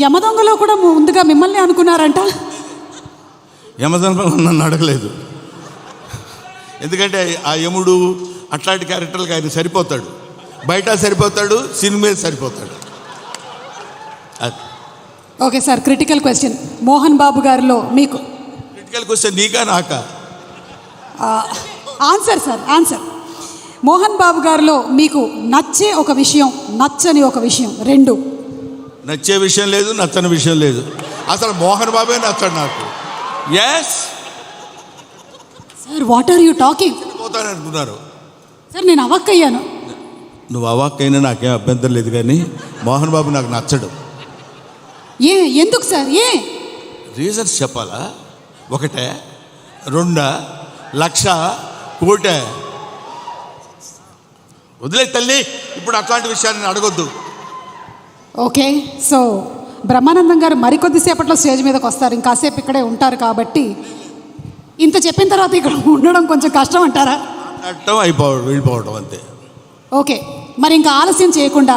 యమదొంగలో కూడా ముందుగా మిమ్మల్ని అనుకున్నారంట? యమధర్మం నన్ను అడగలేదు. ఎందుకంటే ఆ యముడు అట్లాంటి క్యారెక్టర్లకు ఆయన సరిపోతాడు. బయట సరిపోతాడు cinema సరిపోతాడు. Okay sir critical question. Mohan Babu గారిలో మీకు. క్రిటికల్కి వస్తే నీకా నాకా? Answer sir answer. Mohan Babu గారిలో మీకు నచ్చే ఒక విషయం నచ్చని ఒక విషయం రెండు. నచ్చే విషయం లేదు నచ్చని విషయం లేదు. అసలు మోహన్ బాబే నచ్చడు నాకు. Yes sir what are you talking పోతాననుకున్నారు sir నేను అవక్కయ్యాను. నువ్వు అవాక్కైనా నాకేం అభ్యంతరం లేదు కానీ మోహన్ బాబు నాకు నచ్చడు. ఏ ఎందుకు సార్ ఏ? రీజన్స్ చెప్పాలా? ఒకటే రెండా లక్ష కోటే. వదిలే తల్లి ఇప్పుడు అట్లాంటి విషయాన్ని అడగొద్దు. ఓకే సో బ్రహ్మానందం గారు మరికొద్దిసేపట్లో స్టేజ్ మీదకి వస్తారు. ఇంకాసేపు ఇక్కడే ఉంటారు కాబట్టి ఇంత చెప్పిన తర్వాత ఇక్కడ ఉండడం కొంచెం కష్టం అంటారా? అయిపోవడం వెళ్ళిపోవడం అంతే. ఓకే మరి ఇంకా ఆలస్యం చేయకుండా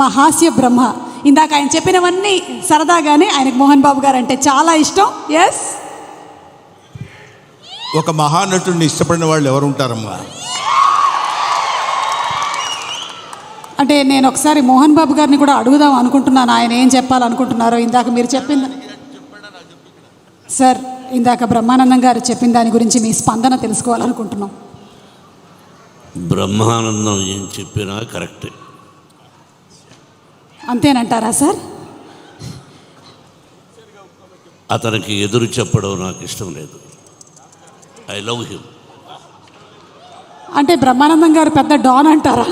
మా హాస్య బ్రహ్మ. ఇందాక ఆయన చెప్పినవన్నీ సరదాగానే ఆయనకు మోహన్ బాబు గారు అంటే చాలా ఇష్టం. ఎస్ ఒక మహానటుడిని ఇష్టపడిన వాళ్ళు ఎవరు ఉంటారమ్మా అంటే నేను ఒకసారి మోహన్ బాబు గారిని కూడా అడుగుదాం అనుకుంటున్నాను. ఆయన ఏం చెప్పాలనుకుంటున్నారో ఇందాక మీరు చెప్పింది. సార్ ఇందాక బ్రహ్మానందం గారు చెప్పిన దాని గురించి మీ స్పందన తెలుసుకోవాలనుకుంటున్నాం. బ్రహ్మానందం ఏం చెప్పినా కరెక్టే. అంతేనంటారా సార్? అతనికి ఎదురు చెప్పడం నాకు ఇష్టం లేదు. I love him. అంటే బ్రహ్మానందం గారు పెద్ద డాన్ అంటారా?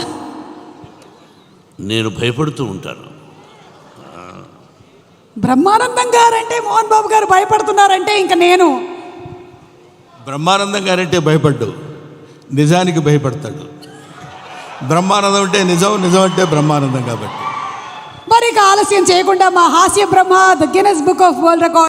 నేను భయపడుతూ ఉంటాను. బ్రహ్మానందం గారు అంటే మోహన్ బాబు గారు భయపడుతున్నారంటే ఇంకా నేను. బ్రహ్మానందం గారంటే భయపడ్డు. నిజానికి భయపడతాడు. బ్రహ్మానందం అంటే నిజం నిజం అంటే బ్రహ్మానందం కాబట్టి. మరి ఇక ఆలస్యం చేయకుండా మా Hasya Brahma the Guinness book of world record